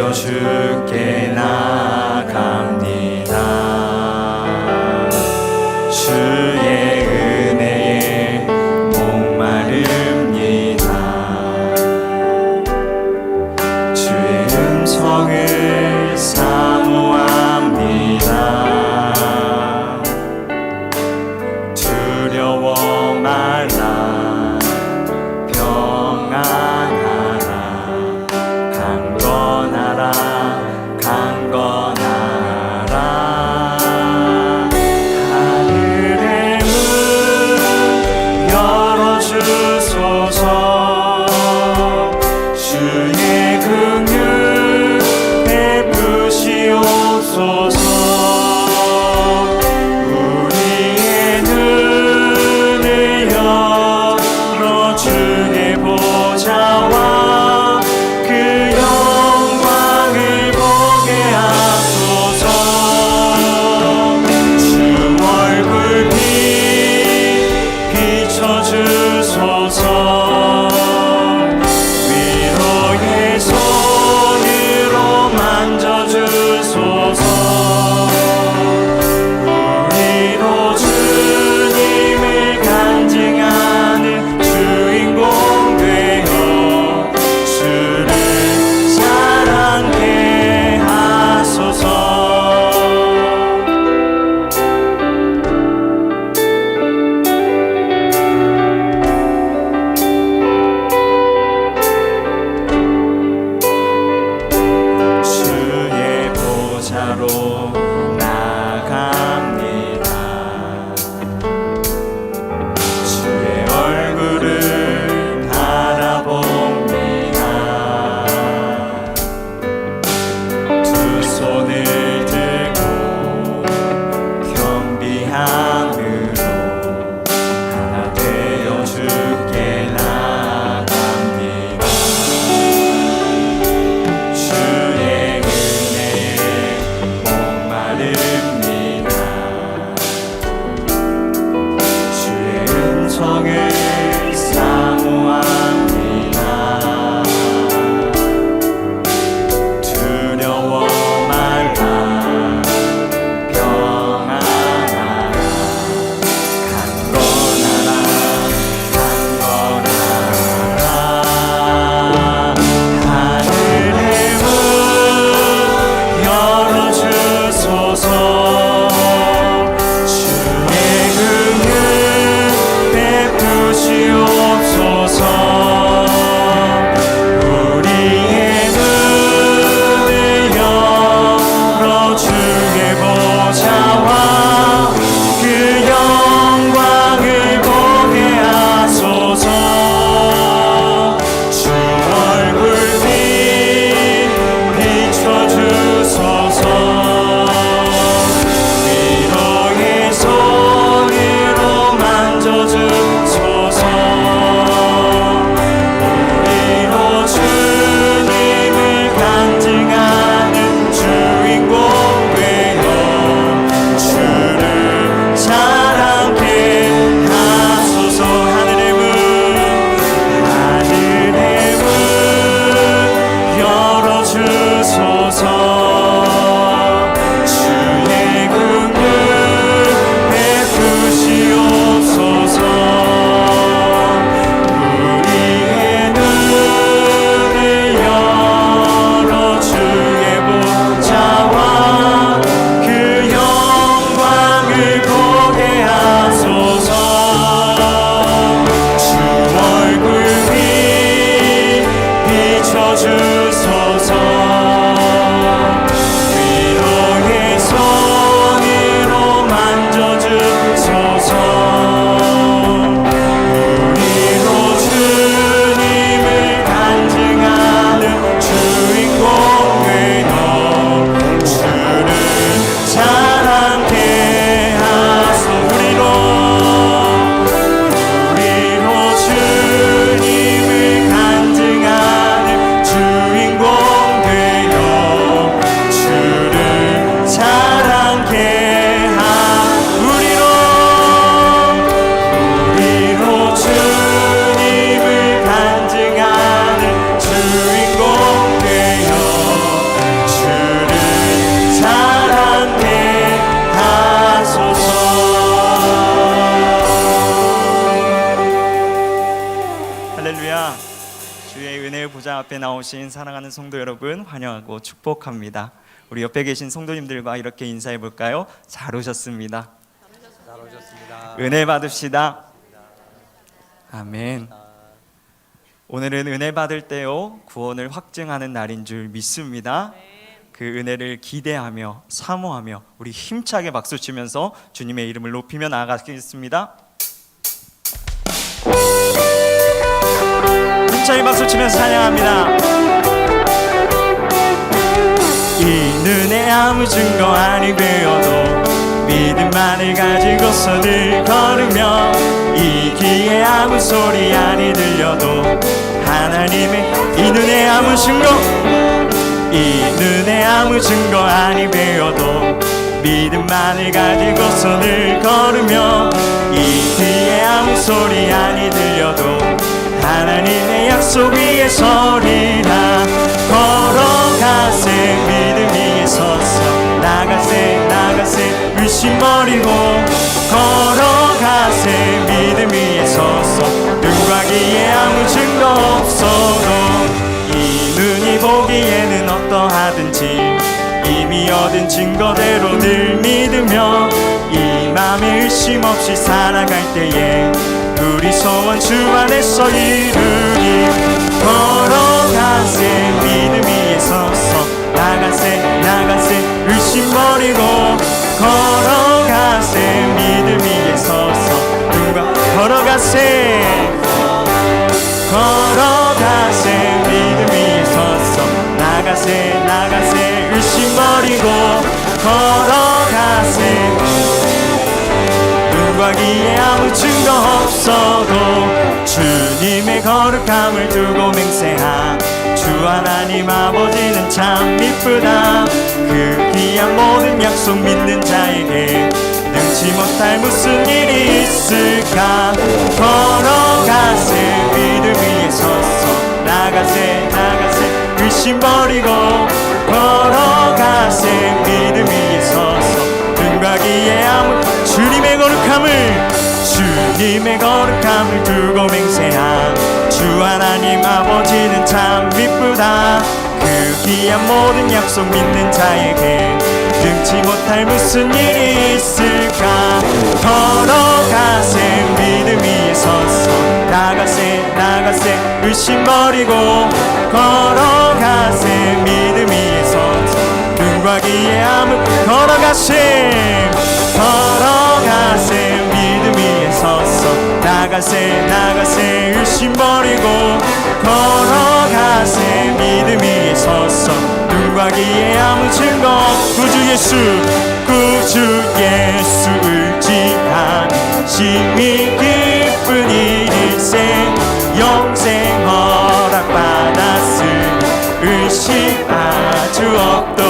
주여 주께 나갑니다. 주 Jesus. 나오신 사랑하는 성도 여러분 환영하고 축복합니다. 우리 옆에 계신 성도님들과 이렇게 인사해 볼까요? 잘 오셨습니다. 잘 오셨습니다. 은혜 받읍시다. 아멘. 오늘은 은혜 받을 때요 구원을 확증하는 날인 줄 믿습니다. 그 은혜를 기대하며 사모하며 우리 힘차게 박수 치면서 주님의 이름을 높이며 나아가겠습니다. 힘차게 박수 치면서 찬양합니다. 이 눈에 아무 증거 아니 되어도 믿음만을 가지고서 늘 걸으며 이 귀에 아무 소리 아니 들려도 하나님의 이 눈에 아무 증거 이 눈에 아무 증거 아니 되어도 믿음만을 가지고서 늘 걸으며 이 귀에 아무 소리 아니 들려도 하나님의 약속 위에 서리라. 걸어가세 믿음 위에 서서 나가세 나가세 의심 버리고. 걸어가세 믿음 위에 서서 눈과 귀에 아무 증거 없어도 이 눈이 보기에는 어떠하든지 이미 얻은 증거대로 늘 믿으며 이 맘에 의심 없이 살아갈 때에 우리 소원 주 안에서 이루리 걸어가세 믿음 위에 서서 나가세 나가세 의심 버리고 걸어가세 믿음 위에 서서 누가 걸어가세 걸어가세 믿음 위에 서서 나가세 나가세 의심 버리고 걸어가세 눈과 귀에 아무 증거 없어도 주님의 거룩함을 두고 맹세함. 주 하나님 아버지는 참 이쁘다. 그 귀한 모든 약속 믿는 자에게 능치 못할 무슨 일이 있을까? 걸어가세 믿음 위에 서서. 나가세 나가세 의심 버리고 걸어가세 믿음 위에 서서. 눈과 귀에 아무 거룩함을 주님의 거룩함을 두고 맹세함. 주 하나님 아버지는 참 이쁘다. 그 귀한 모든 약속 믿는 자에게 능치 못할 무슨 일이 있을까? 걸어가세 믿음 위에 서서 나가세 나가세. 의심 버리고 걸어가세 믿음 위에 서서 눈과 귀에 아무 걸어가세. 걸어가세 나가세 나가세 의심 버리고 걸어가세. 믿음 위에 서서 눈과 귀에 아무 증거 구주 예수 구주 예수 의지한 심히 기쁜 일일세. 영생 허락받았으니 의심 아주 없도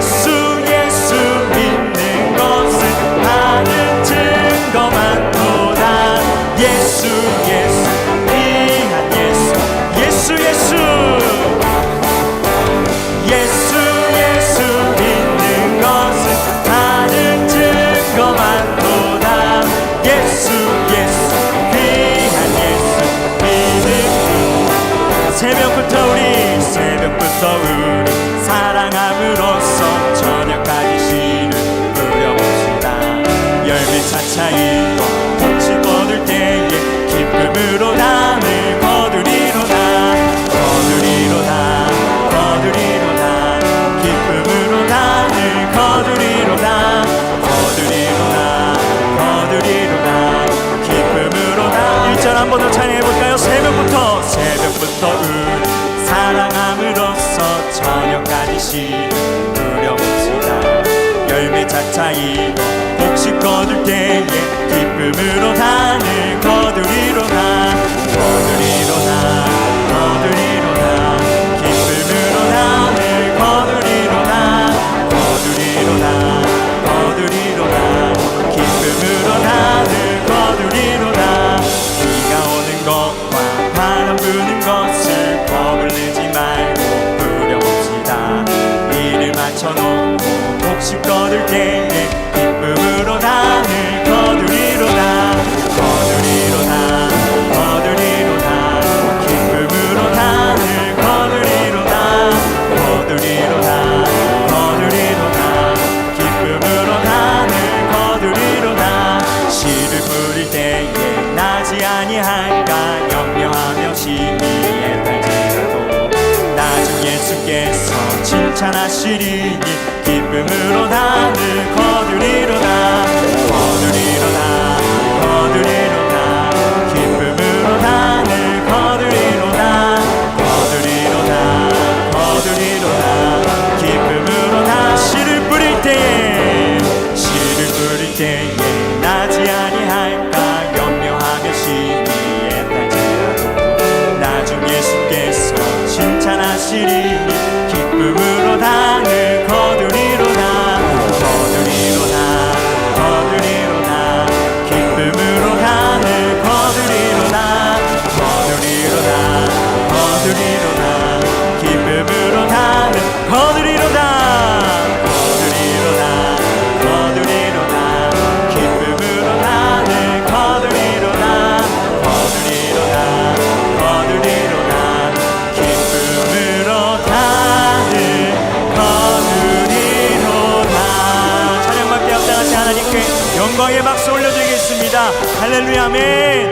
this. muro 찬하시리니 기쁨으로 나를 거두리로 Aleluya, amén.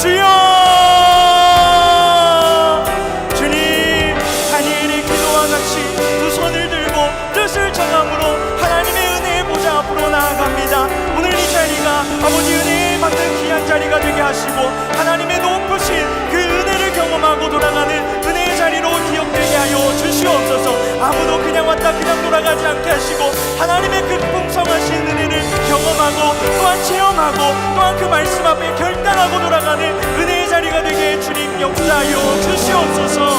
주여! 주님 다니엘의 기도와 같이 두 손을 들고 뜻을 정함으로 하나님의 은혜의 보좌 앞으로 나아갑니다. 오늘 이 자리가 아버지 은혜에 받는 귀한 자리가 되게 하시고 아무도 그냥 왔다 그냥 돌아가지 않게 하시고 하나님의 그 풍성하신 은혜를 경험하고 또한 체험하고 또한 그 말씀 앞에 결단하고 돌아가는 은혜의 자리가 되게 주님 역사하여 주시옵소서.